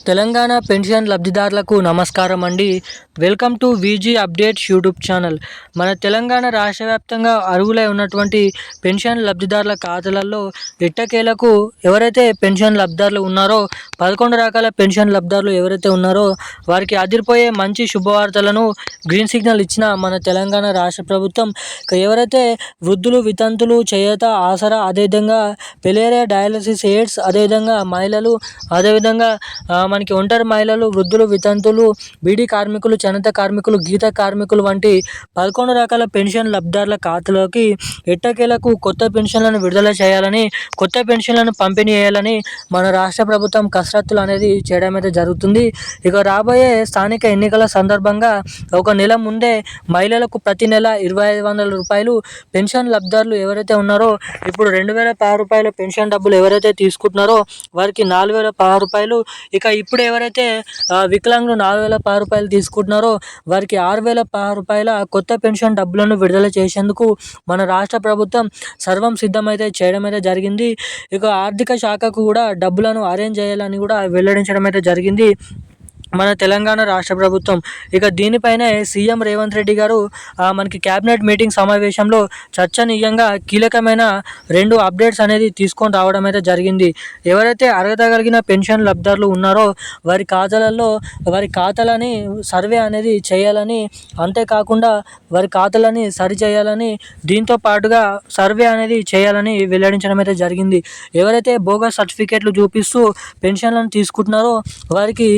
Telangana pension లబ్ధిదారులకు నమస్కారం అండి. Welcome to VG updates YouTube channel. మన తెలంగాణ రాష్ట్ర వ్యాప్తంగా అరువులై ఉన్నటువంటి పెన్షన్ లబ్ధిదారుల ఖాతాలలో ఎట్టకేలకు ఎవరైతే పెన్షన్ లబ్ధిదారులు ఉన్నారో పదకొండు రకాల పెన్షన్ లబ్ధిదారులు ఎవరైతే ఉన్నారో వారికి అదిరిపోయే మంచి శుభవార్తలను గ్రీన్ సిగ్నల్ ఇచ్చిన మన తెలంగాణ రాష్ట్ర ప్రభుత్వం ఎవరైతే వృద్ధులు వితంతులు చేత ఆసరా అదేవిధంగా పెలేరియా డయాలసిస్ ఎయిడ్స్ అదేవిధంగా మహిళలు అదేవిధంగా మనకి ఒంటరి మహిళలు వృద్ధులు వితంతులు బీడీ కార్మికులు చనత కార్మికులు గీత కార్మికులు వంటి పదకొండు రకాల పెన్షన్ లబ్ధిదారుల ఖాతాలోకి ఎట్టకేలకు కొత్త పెన్షన్లను విడుదల చేయాలని కొత్త పెన్షన్లను పంపిణీ చేయాలని మన రాష్ట్ర ప్రభుత్వం కసరత్తులు అనేది చేయడం అయితే జరుగుతుంది. ఇక రాబోయే స్థానిక ఎన్నికల సందర్భంగా ఒక నెల ముందే మహిళలకు ప్రతి నెల ఇరవై ఐదు వందల రూపాయలు పెన్షన్ లబ్ధారులు ఎవరైతే ఉన్నారో ఇప్పుడు రెండు వేల పది రూపాయల పెన్షన్ డబ్బులు ఎవరైతే తీసుకుంటున్నారో వారికి నాలుగు వేల పదహారు రూపాయలు. ఇక ఇప్పుడు ఎవరైతే వికలాంగులు నాలుగు వేల పది రూపాయలు తీసుకుంటున్నారో వారికి ఆరు వేల పది రూపాయల కొత్త పెన్షన్ డబ్బులను విడుదల చేసేందుకు మన రాష్ట్ర ప్రభుత్వం సర్వం సిద్ధమైతే చేయడం అయితే జరిగింది. ఇక ఆర్థిక శాఖకు కూడా డబ్బులను అరేంజ్ చేయాలని కూడా వెల్లడించడం అయితే జరిగింది. మన తెలంగాణ రాష్ట్ర ప్రభుత్వం. ఇక దీనిపైనే సీఎం రేవంత్ రెడ్డి గారు మనకి క్యాబినెట్ మీటింగ్ సమావేశంలో చర్చనీయంగా కీలకమైన రెండు అప్డేట్స్ అనేది తీసుకొని రావడం అయితే జరిగింది. ఎవరైతే అర్హత కలిగిన పెన్షన్ లబ్ధారులు ఉన్నారో వారి ఖాతాలలో వారి ఖాతాలని సర్వే అనేది చేయాలని అంతేకాకుండా వారి ఖాతాలని సరి చేయాలని దీంతో పాటుగా సర్వే అనేది చేయాలని వెల్లడించడం అయితే జరిగింది. ఎవరైతే బోగస్ సర్టిఫికేట్లు చూపిస్తూ పెన్షన్లను తీసుకుంటున్నారో వారికి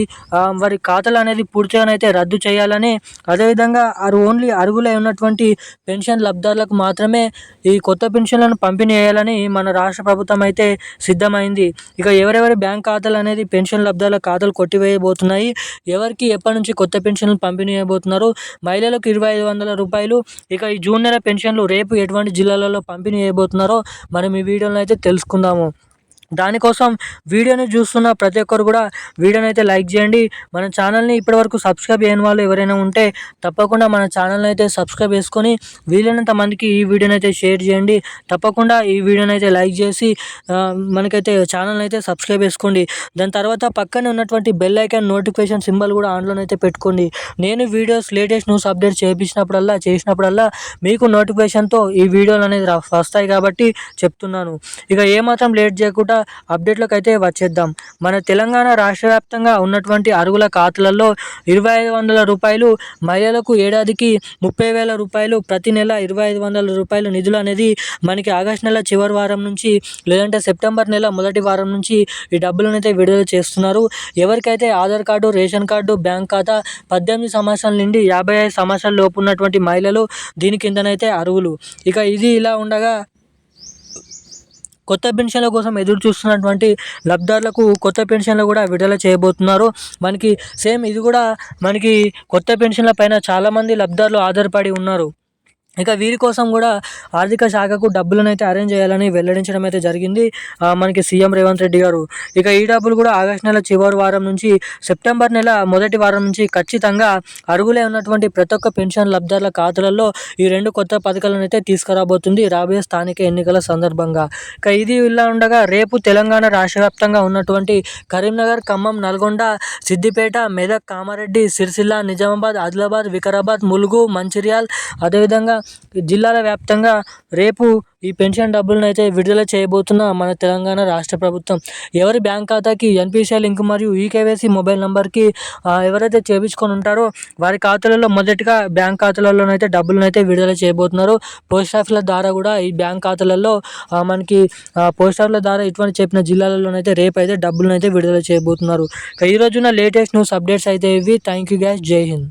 వారి ఖాతాలు అనేది పూర్తిగానైతే రద్దు చేయాలని అదేవిధంగా అరు ఓన్లీ అరుగులై ఉన్నటువంటి పెన్షన్ లబ్ధారులకు మాత్రమే ఈ కొత్త పెన్షన్లను పంపిణీ చేయాలని మన రాష్ట్ర ప్రభుత్వం అయితే సిద్ధమైంది. ఇక ఎవరెవరి బ్యాంక్ ఖాతాలు అనేది పెన్షన్ లబ్ధాల ఖాతాలు కొట్టివేయబోతున్నాయి ఎవరికి ఎప్పటి నుంచి కొత్త పెన్షన్లు పంపిణీ చేయబోతున్నారు మహిళలకు ఇరవై ఐదు వందల రూపాయలు ఇక ఈ జూన్ నెల పెన్షన్లు రేపు ఎటువంటి జిల్లాలలో పంపిణీ చేయబోతున్నారో మనం ఈ వీడియోలో అయితే తెలుసుకుందాము. దానికోసం వీడియోని చూస్తున్న ప్రతి ఒక్కరు కూడా వీడియోని అయితే లైక్ చేయండి. మన ఛానల్ని ఇప్పటివరకు సబ్స్క్రైబ్ చేయని వాళ్ళు ఎవరైనా ఉంటే తప్పకుండా మన ఛానల్ని అయితే సబ్స్క్రైబ్ చేసుకొని వీలైనంత మందికి ఈ వీడియోని అయితే షేర్ చేయండి. తప్పకుండా ఈ వీడియోని అయితే లైక్ చేసి మనకైతే ఛానల్ని అయితే సబ్స్క్రైబ్ చేసుకోండి. దాని తర్వాత పక్కనే ఉన్నటువంటి బెల్ ఐకాన్ నోటిఫికేషన్ సింబల్ కూడా ఆన్లోనే అయితే పెట్టుకోండి. నేను వీడియోస్ లేటెస్ట్ న్యూస్ అప్డేట్ చేయించినప్పుడల్లా చేసినప్పుడల్లా మీకు నోటిఫికేషన్తో ఈ వీడియోలు అనేది రా- వస్తాయి కాబట్టి చెప్తున్నాను. ఇక ఏమాత్రం లేట్ చేయకుండా అప్డేట్లోకి అయితే వచ్చేద్దాం. మన తెలంగాణ రాష్ట్ర వ్యాప్తంగా ఉన్నటువంటి అరుగుల ఖాతాలలో ఇరవై ఐదు వందల రూపాయలు మహిళలకు ఏడాదికి ముప్పై వేల రూపాయలు ప్రతి నెల ఇరవై ఐదు వందల రూపాయలు నిధులు అనేది మనకి ఆగస్ట్ నెల చివరి వారం నుంచి లేదంటే సెప్టెంబర్ నెల మొదటి వారం నుంచి ఈ డబ్బులను అయితే విడుదల చేస్తున్నారు. ఎవరికైతే Aadhaar card ration card bank ఖాతా పద్దెనిమిది సంవత్సరాల నుండి యాభై ఐదు సంవత్సరాల లోపు ఉన్నటువంటి మహిళలు దీని కిందనైతే అర్హులు ఇక ఇది ఇలా ఉండగా కొత్త పెన్షన్ల కోసం ఎదురు చూస్తున్నటువంటి లబ్ధారులకు కొత్త పెన్షన్లు కూడా విడుదల చేయబోతున్నారు. మనకి సేమ్ ఇది కూడా మనకి కొత్త పెన్షన్ల పైన చాలామంది లబ్ధారులు ఆధారపడి ఉన్నారు. ఇక వీరి కోసం కూడా ఆర్థిక శాఖకు డబ్బులను అయితే అరేంజ్ చేయాలని వెల్లడించడం అయితే జరిగింది. మనకి సీఎం రేవంత్ రెడ్డి గారు. ఇక ఈ డబ్బులు కూడా ఆగస్ట్ నెల చివరి వారం నుంచి సెప్టెంబర్ నెల మొదటి వారం నుంచి ఖచ్చితంగా అరుగులే ఉన్నటువంటి ప్రతి ఒక్క పెన్షన్ లబ్ధిదారుల ఖాతాలలో ఈ రెండు కొత్త పథకాలను అయితే తీసుకురాబోతుంది రాబోయే స్థానిక ఎన్నికల సందర్భంగా. ఇక ఇది ఇలా ఉండగా రేపు తెలంగాణ రాష్ట్ర వ్యాప్తంగా ఉన్నటువంటి కరీంనగర్ ఖమ్మం నల్గొండ సిద్దిపేట మెదక్ కామారెడ్డి సిరిసిల్ల నిజామాబాద్ ఆదిలాబాద్ వికారాబాద్ ములుగు మంచిర్యాల్ అదేవిధంగా జిల్లాల వ్యాప్తంగా రేపు ఈ పెన్షన్ డబ్బులను అయితే విడుదల చేయబోతున్న మన తెలంగాణ రాష్ట్ర ప్రభుత్వం. ఎవరి బ్యాంక్ ఖాతాకి ఎన్పిసిఐ లింక్ మరియు ఈకేవైసీ మొబైల్ నెంబర్కి ఎవరైతే చేపించుకొని ఉంటారో వారి ఖాతాలలో మొదటిగా బ్యాంక్ ఖాతాలలోనైతే డబ్బులను అయితే విడుదల చేయబోతున్నారు. పోస్ట్ ఆఫీసుల ద్వారా కూడా ఈ బ్యాంక్ ఖాతాలలో మనకి పోస్ట్ ఆఫీసుల ద్వారా ఇటువంటి చెప్పిన జిల్లాలలోనైతే రేపు అయితే డబ్బులను అయితే విడుదల చేయబోతున్నారు. ఈ రోజున లేటెస్ట్ న్యూస్ అప్డేట్స్ అయితే ఇవి. Thank you guys. జై హింద్.